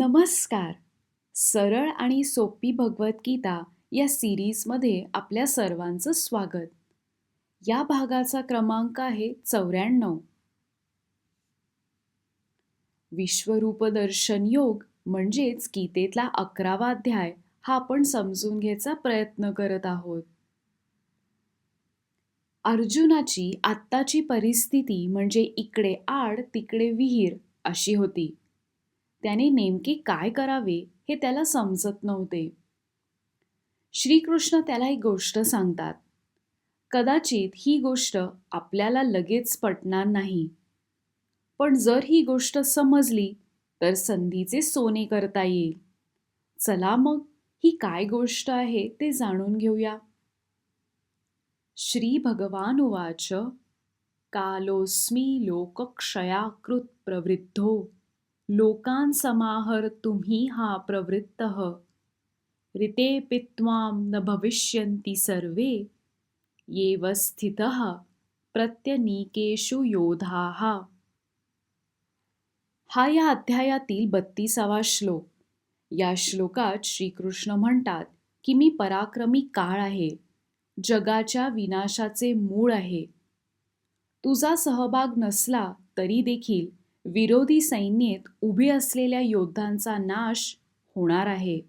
नमस्कार. सरळ आणि सोपी भगवद्गीता या सिरीजमध्ये आपल्या सर्वांचं स्वागत. या भागाचा क्रमांक आहे चौऱ्याण्णव. विश्वरूपदर्शन योग म्हणजेच गीतेतला अकरावा अध्याय हा आपण समजून घ्यायचा प्रयत्न करत आहोत. अर्जुनाची आत्ताची परिस्थिती म्हणजे इकडे आड तिकडे विहीर अशी होती. त्याने नेमके काय करावे हे त्याला समजत नव्हते. श्रीकृष्ण त्याला एक गोष्ट सांगतात. कदाचित ही गोष्ट आपल्याला लगेच पटणार नाही. पण जर ही गोष्ट समजली तर संधीचे सोने करता येईल. चला मग ही काय गोष्ट आहे ते जाणून घेऊया. श्री भगवान उवाच कालोस्मी लोकक्षयाकृत प्रवृद्धो लोकांसमाहर तुम्ही हा प्रवृत्त. ऋते पित्वां न भविष्यन्ति सर्वे येव स्थितः प्रत्यनीकेषु योधाः. हा या अध्यायातील बत्तीसावा श्लोक. या श्लोकात श्रीकृष्ण म्हणतात की मी पराक्रमी काळ आहे जगाच्या विनाशाचे मूळ आहे. तुझा सहभाग नसला तरी देखील विरोधी सैन्येत उभे असलेल्या योद्धांचा नाश होणार आहे.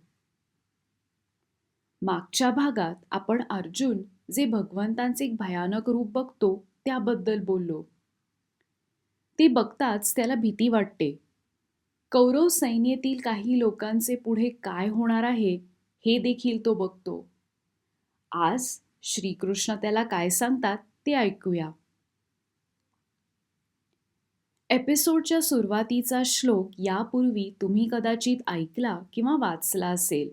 मागच्या भागात आपण अर्जुन जे भगवंतांचे एक भयानक रूप बघतो त्याबद्दल बोललो. ते बघताच त्याला भीती वाटते. कौरव सैन्यातील काही लोकांचे पुढे काय होणार आहे हे देखील तो बघतो. आज श्रीकृष्ण त्याला काय सांगतात ते ऐकूया. एपिसोडच्या सुरुवातीचा श्लोक यापूर्वी तुम्ही कदाचित ऐकला किंवा वाचला असेल.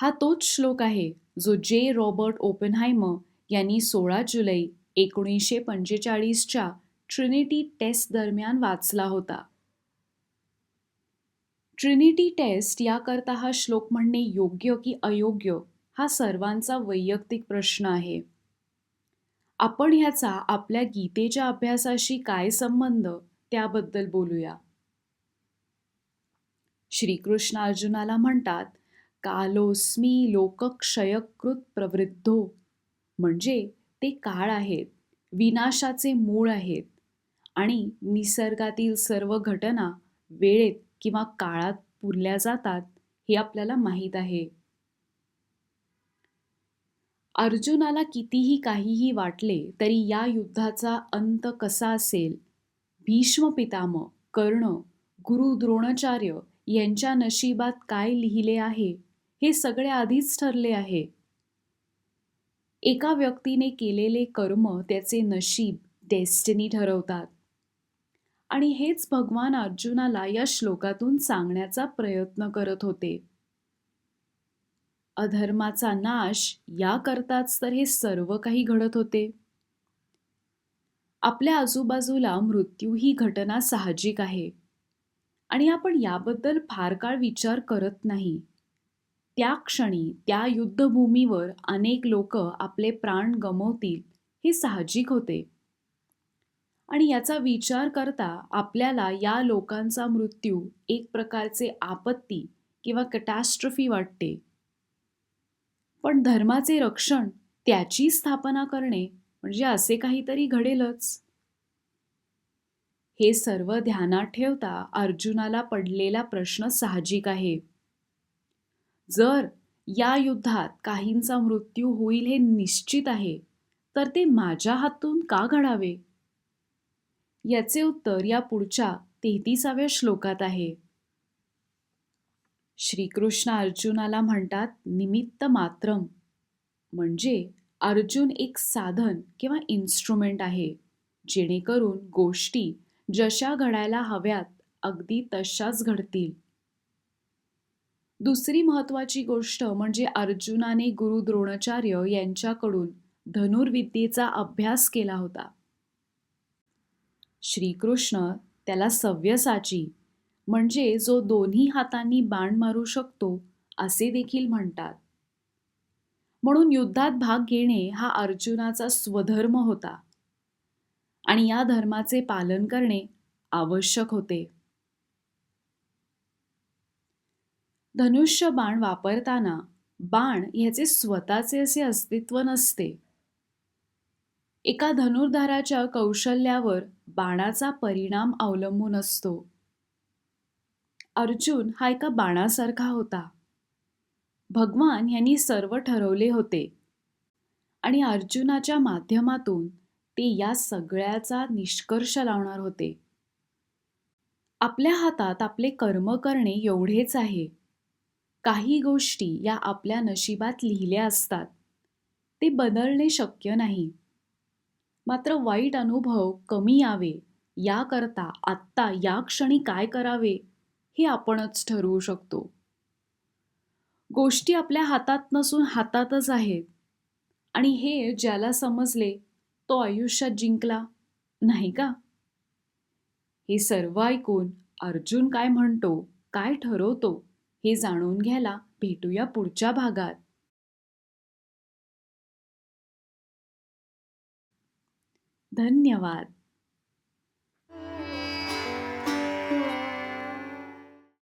हा तोच श्लोक आहे जो जे. रॉबर्ट ओपनहायम यांनी सोळा जुलै एकोणीसशे पंचेचाळीसच्या ट्रिनिटी टेस्ट दरम्यान वाचला होता. ट्रिनिटी टेस्ट याकरता हा श्लोक म्हणणे योग्य की अयोग्य हा सर्वांचा वैयक्तिक प्रश्न आहे. आपण ह्याचा आपल्या गीतेच्या अभ्यासाशी काय संबंध? त्याबद्दल बोलूया. श्रीकृष्ण अर्जुनाला म्हणतात कालोस्मी लोकक्षयकृत प्रवृद्धो. म्हणजे ते काळ आहेत विनाशाचे मूळ आहेत आणि निसर्गातील सर्व घटना वेळेत किंवा काळात पुरल्या जातात हे आपल्याला माहीत आहे. अर्जुनाला कितीही काहीही वाटले तरी या युद्धाचा अंत कसा असेल? भीष्म पितामह कर्ण गुरु द्रोणाचार्य यांच्या नशिबात काय लिहिले आहे? हे सगळे आधीच ठरले आहे. एका व्यक्तीने केलेले कर्म त्याचे नशीब डेस्टिनी ठरवतात. आणि हेच भगवान अर्जुनाला या श्लोकातून सांगण्याचा प्रयत्न करत होते. अधर्माचा नाश याकरताच तर हे सर्व काही घडत होते. आपल्या आजूबाजूला मृत्यू ही घटना साहजिक आहे आणि आपण याबद्दल फार काळ विचार करत नाही. त्या क्षणी त्या युद्धभूमीवर अनेक लोक आपले प्राण गमवतील हे साहजिक होते. आणि याचा विचार करता आपल्याला या लोकांचा मृत्यू एक प्रकारचे आपत्ती किंवा कटॅस्ट्रफी वाटते. पण धर्माचे रक्षण त्याची स्थापना करणे म्हणजे असे काहीतरी घडेलच. हे सर्व ध्यानात ठेवता अर्जुनाला पडलेला प्रश्न साहजिक आहे. जर या युद्धात काहींचा मृत्यू होईल हे निश्चित आहे तर ते माझ्या हातून का घडावे? याचे उत्तर या पुढच्या तेहतीसाव्या श्लोकात आहे. श्रीकृष्ण अर्जुनाला म्हणतात निमित्त मात्रम. म्हणजे अर्जुन एक साधन किंवा इन्स्ट्रुमेंट आहे जेणेकरून गोष्टी जशा घडायला हव्यात अगदी तशाच घडतील. दुसरी महत्वाची गोष्ट म्हणजे अर्जुनाने गुरु द्रोणाचार्य यांच्याकडून धनुर्विद्येचा अभ्यास केला होता. श्रीकृष्ण त्याला सव्यसाची म्हणजे जो दोन्ही हातांनी बाण मारू शकतो असे देखील म्हणतात. म्हणून युद्धात भाग घेणे हा अर्जुनाचा स्वधर्म होता. आणि या धर्माचे पालन करणे आवश्यक होते. धनुष्य बाण वापरताना बाण ह्याचे स्वतःचे असे अस्तित्व नसते. एका धनुर्धाराच्या कौशल्यावर बाणाचा परिणाम अवलंबून असतो. अर्जुन हा एका बाणासारखा होता. भगवान यांनी सर्व ठरवले होते. आणि अर्जुनाच्या माध्यमातून ते या सगळ्याचा निष्कर्ष लावणार होते. आपल्या हातात आपले कर्म करणे एवढेच आहे. काही गोष्टी या आपल्या नशिबात लिहिल्या असतात. ते बदलणे शक्य नाही. मात्र वाईट अनुभव कमी यावे. याकरता आत्ता या क्षणी काय करावे? हे आपणच ठरवू शकतो. गोष्टी आपल्या हातात नसून हातातच आहेत. आणि हे ज्याला समजले तो आयुष्यात जिंकला नाही का? हे सर्व ऐकून अर्जुन काय म्हणतो काय ठरवतो हे जाणून घ्यायला भेटूया पुढच्या भागात. धन्यवाद.